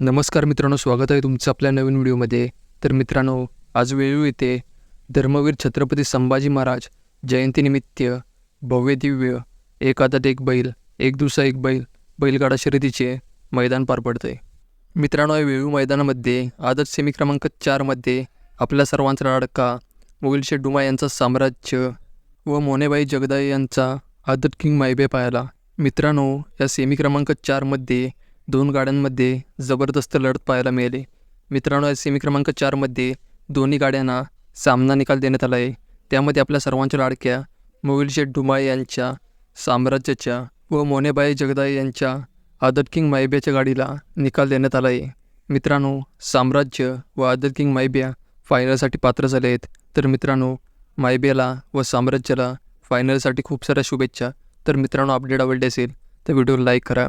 नमस्कार मित्रांनो स्वागत आहे तुमचं आपल्या नवीन व्हिडिओमध्ये. तर मित्रांनो आज वेळू येथे धर्मवीर छत्रपती संभाजी महाराज जयंतीनिमित्त भव्य दिव्य एक आदत एक बैल एक दुसरा एक बैल बैलगाडा शर्यतीचे मैदान पार पडते मित्रांनो या वेळू मैदानामध्ये आदत सेमी क्रमांक चारमध्ये आपल्या सर्वांचा लाडका मोगिलशेठ डुमा यांचा साम्राज्य व मोनेबाई जगदाई यांचा आदत किंग मायबे पाहायला. मित्रांनो या सेमी क्रमांक चारमध्ये दोन गाड्यांमध्ये जबरदस्त लढत पाहायला मिळाली. मित्रांनो या सेमी क्रमांक चारमध्ये दोन्ही गाड्यांना सामना निकाल देण्यात आला आहे. त्यामध्ये आपल्या सर्वांच्या लाडक्या मोविलशेठ डुमाळे यांच्या साम्राज्याच्या व मोनेबाई जगदाळे यांच्या आदत किंग मायब्याच्या गाडीला निकाल देण्यात आला आहे. मित्रांनो साम्राज्य व आदत किंग मायब्या फायनलसाठी पात्र झाले आहेत. तर मित्रांनो मायब्याला व साम्राज्याला फायनलसाठी खूप साऱ्या शुभेच्छा. तर मित्रांनो अपडेट आवडली असेल तर व्हिडिओला लाईक करा.